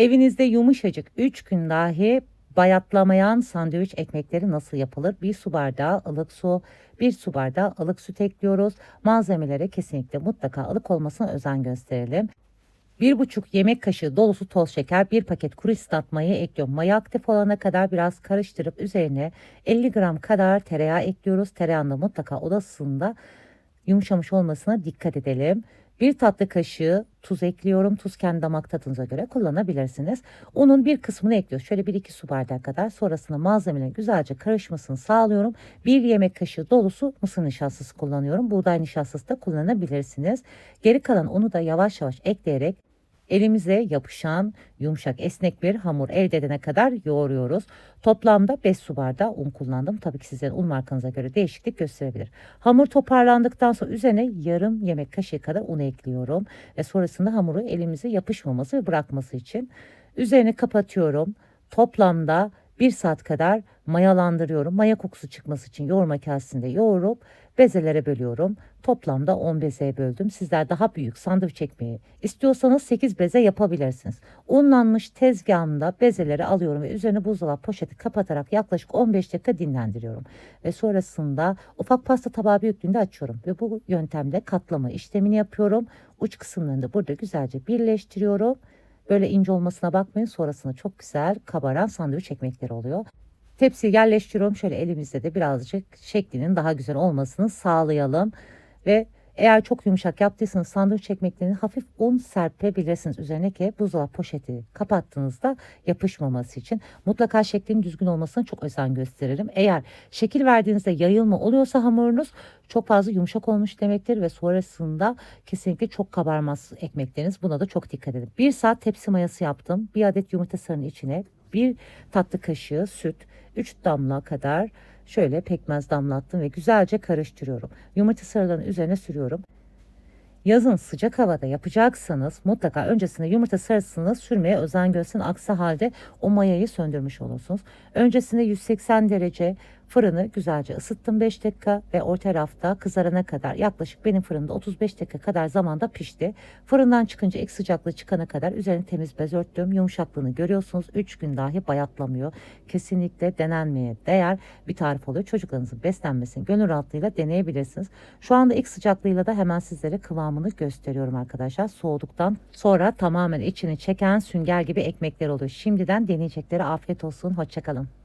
Evinizde yumuşacık 3 gün dahi bayatlamayan sandviç ekmekleri nasıl yapılır? Bir su bardağı ılık su, bir su bardağı ılık süt ekliyoruz. Malzemelere kesinlikle mutlaka ılık olmasına özen gösterelim. Bir buçuk yemek kaşığı dolusu toz şeker, bir paket kuru istat mayayı ekliyorum. Maya aktif olana kadar biraz karıştırıp üzerine 50 gram kadar tereyağı ekliyoruz. Tereyağında mutlaka odasında yumuşamış olmasına dikkat edelim. Bir tatlı kaşığı tuz ekliyorum. Tuz kendi damak tadınıza göre kullanabilirsiniz. Unun bir kısmını ekliyoruz. Şöyle 1-2 su bardağı kadar. Sonrasında malzemelerin güzelce karışmasını sağlıyorum. Bir yemek kaşığı dolusu mısır nişastası kullanıyorum. Buğday nişastası da kullanabilirsiniz. Geri kalan unu da yavaş yavaş ekleyerek elimize yapışan yumuşak esnek bir hamur elde edene kadar yoğuruyoruz. Toplamda 5 su bardağı un kullandım. Tabii ki sizlerin un markanıza göre değişiklik gösterebilir. Hamur toparlandıktan sonra üzerine yarım yemek kaşığı kadar un ekliyorum. Ve sonrasında hamuru elimize yapışmaması ve bırakması için üzerine kapatıyorum. Toplamda 1 saat kadar mayalandırıyorum. Maya kokusu çıkması için yoğurma kasesinde yoğurup bezelere bölüyorum. Toplamda 10 bezeye böldüm. Sizler daha büyük sandviç ekmeği istiyorsanız 8 beze yapabilirsiniz. Unlanmış tezgahımda bezeleri alıyorum ve üzerine buzdolabı poşeti kapatarak yaklaşık 15 dakika dinlendiriyorum. Ve sonrasında ufak pasta tabağı büyüklüğünde açıyorum. Ve bu yöntemde katlama işlemini yapıyorum. Uç kısımlarını da burada güzelce birleştiriyorum. Böyle ince olmasına bakmayın. Sonrasında çok güzel kabaran sandviç ekmekleri oluyor. Tepsiye yerleştiriyorum. Şöyle elimizde de birazcık şeklinin daha güzel olmasını sağlayalım. Ve eğer çok yumuşak yaptıysanız sandviç ekmeklerini hafif un serpebilirsiniz üzerine ki buzdolabı poşeti kapattığınızda yapışmaması için. Mutlaka şeklin düzgün olmasına çok özen gösterelim. Eğer şekil verdiğinizde yayılma oluyorsa hamurunuz çok fazla yumuşak olmuş demektir ve sonrasında kesinlikle çok kabarmaz ekmekleriniz. Buna da çok dikkat edin. Bir saat tepsi mayası yaptım. Bir adet yumurta sarının içine bir tatlı kaşığı süt, 3 damla kadar şöyle pekmez damlattım ve güzelce karıştırıyorum. Yumurta sarılarını üzerine sürüyorum. Yazın sıcak havada yapacaksanız mutlaka öncesinde yumurta sarısını sürmeye özen gösterin. Aksi halde o mayayı söndürmüş olursunuz. Öncesinde 180 derece fırını güzelce ısıttım 5 dakika ve orta rafta kızarana kadar yaklaşık benim fırında 35 dakika kadar zamanda pişti. Fırından çıkınca ek sıcaklığı çıkana kadar üzerine temiz bez örttüm. Yumuşaklığını görüyorsunuz. 3 gün dahi bayatlamıyor. Kesinlikle denenmeye değer bir tarif oluyor. Çocuklarınızın beslenmesini gönül rahatlığıyla deneyebilirsiniz. Şu anda ilk sıcaklığıyla da hemen sizlere kıvamını gösteriyorum arkadaşlar. Soğuduktan sonra tamamen içini çeken sünger gibi ekmekler oluyor. Şimdiden deneyeceklere afiyet olsun. Hoşçakalın.